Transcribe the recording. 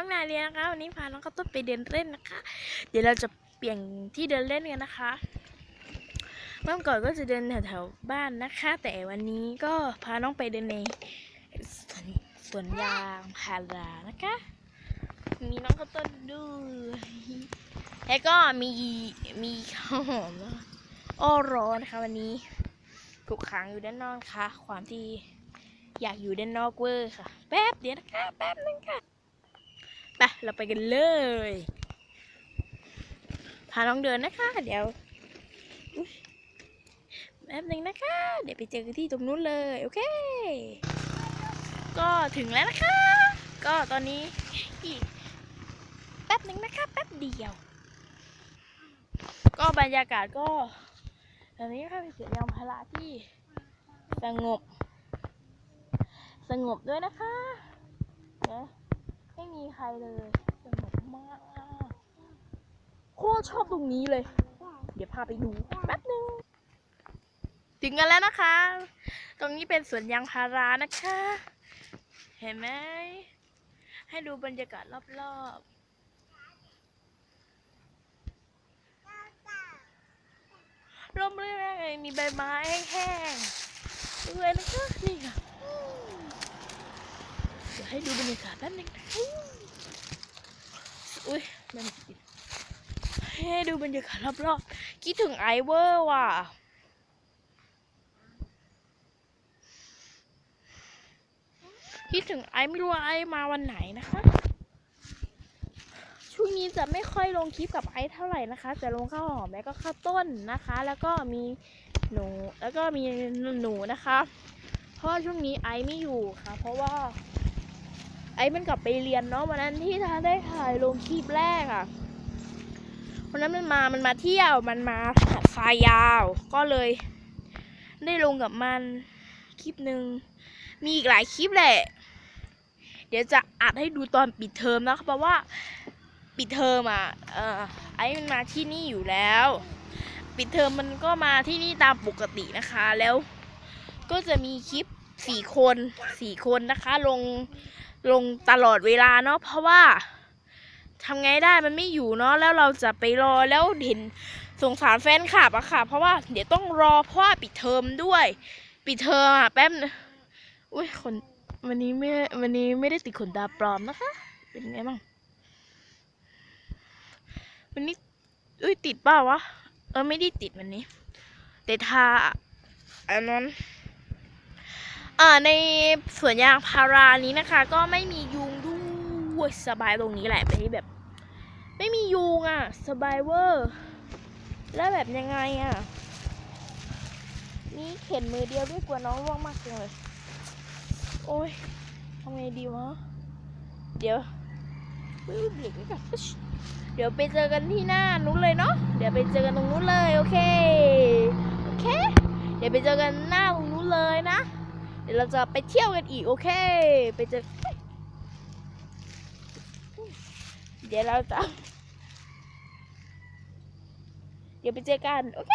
น้องนาเรียนนะคะวันนี้พาน้องข้าวต้นไปเดินเล่นนะคะ เดี๋ยวเราจะเปลี่ยนที่เดินเล่นกันนะคะเมื่อก่อนก็จะเดินแถวๆบ้านนะคะ แต่วันนี้ก็พาน้องไปเดินในสวนสวนยางพารานะคะ มีน้องข้าวต้นด้วยแล้วก็มีมีข้าวหอมอ้อร้อนนะคะวันนี้ถูกขังอยู่ด้านนอกค่ะ ความที่อยากอยู่ด้านนอกเวอร์ค่ะ แป๊บเดียวนะคะ แป๊บนึงค่ะ ไปเราไปกันเลย พาน้องเดินนะคะ เดี๋ยวแป๊บนึงนะคะ เดี๋ยวไปเจอกันที่ตรงนู้นเลย โอเค ก็ถึงแล้วนะคะ ก็ตอนนี้อีกแป๊บนึงนะคะ แป๊บเดียว ก็บรรยากาศก็ตอนนี้ค่ะเป็นเสียงยางพาราที่สงบ สงบด้วยนะคะนะ ไม่มีใครเลยสงบมากโคตรชอบตรงนี้เลย เดี๋ยวพาไปดูแป๊บนึง ถึงกันแล้วนะคะ ตรงนี้เป็นสวนยางพารานะคะ เห็นไหม ให้ดูบรรยากาศรอบๆร่มรื่นมากเลยมีใบไม้แห้งด้วยนะคะนี่ค่ะ ให้ดูบรรยากาศแป๊บนึงอุ้ยมันติดให้ดูบรรยากาศรอบๆคิดถึงไอเวอร์ว่ะคิดถึงไอไม่รู้ไอมาวันไหนนะคะ ช่วงนี้จะไม่ค่อยลงคลิปกับไอเท่าไหร่นะคะ จะลงข้าวหอมแล้วก็ข้าวต้นนะคะ แล้วก็มีหนูแล้วก็มีหนูนะคะ เพราะช่วงนี้ไอไม่อยู่ค่ะ เพราะว่า ไอ้มันกลับไปเรียนเนาะวันนั้นที่ทาได้ถ่ายลงคลิปแรกอะ่ะวันนั้นมันมา มันมาเที่ยว มันมาหายยาว ก็เลย ได้ลงกับมันคลิปหนึ่ง มีอีกหลายคลิปแหละ เดี๋ยวจะอัดให้ดูตอนปิดเทอมนะคะเพราะว่าปิดเทอมอะ เออไอ้มันมาที่นี่อยู่แล้ว ปิดเทอมมันก็มาที่นี่ตามปกตินะคะ แล้วก็จะมีคลิปสี่คนสี่คนนะคะ ลง ลงตลอดเวลาเนาะเพราะว่าทำไงได้มันไม่อยู่เนาะแล้วเราจะไปรอแล้วเห็นสงสารแฟนคลับอะค่ะ เพราะว่าเดี๋ยวต้องรอเพราะว่าปิดเทอมด้วย ปิดเทอมอะแป๊บนึงอุ้ยขนวันนี้ไม่วันนี้ไม่ได้ติดขนตาปลอมนะคะ เป็นไงบ้างวันนี้อุ้ยติดเปล่าวะเออไม่ได้ติดวันนี้ แต่ทาอันนั้น อ่าในสวนยางพารานี้นะคะ ก็ไม่มียุงด้วยสบายตรงนี้แหละไม่ได้แบบ ไม่มียุงอะ สบายเวอร์ แล้วแบบยังไงอะนี่เข็นมือเดียวด้วยกลัวน้องร่วงมากเลย โอ้ยทำไงดีวะ เดี๋ยวเบรกไว้ก่อนเดี๋ยวไปเจอกันที่หน้านู้นเลยเนาะ เดี๋ยวไปเจอกันตรงนู้นเลย โอเค โอเค เดี๋ยวไปเจอกันหน้าตรงนู้นเลยนะ เดี๋ยวเราจะไปเที่ยวกันอีกโอเค ไปเจอ เดี๋ยวเราจะ เดี๋ยวไปเจอกัน โอเค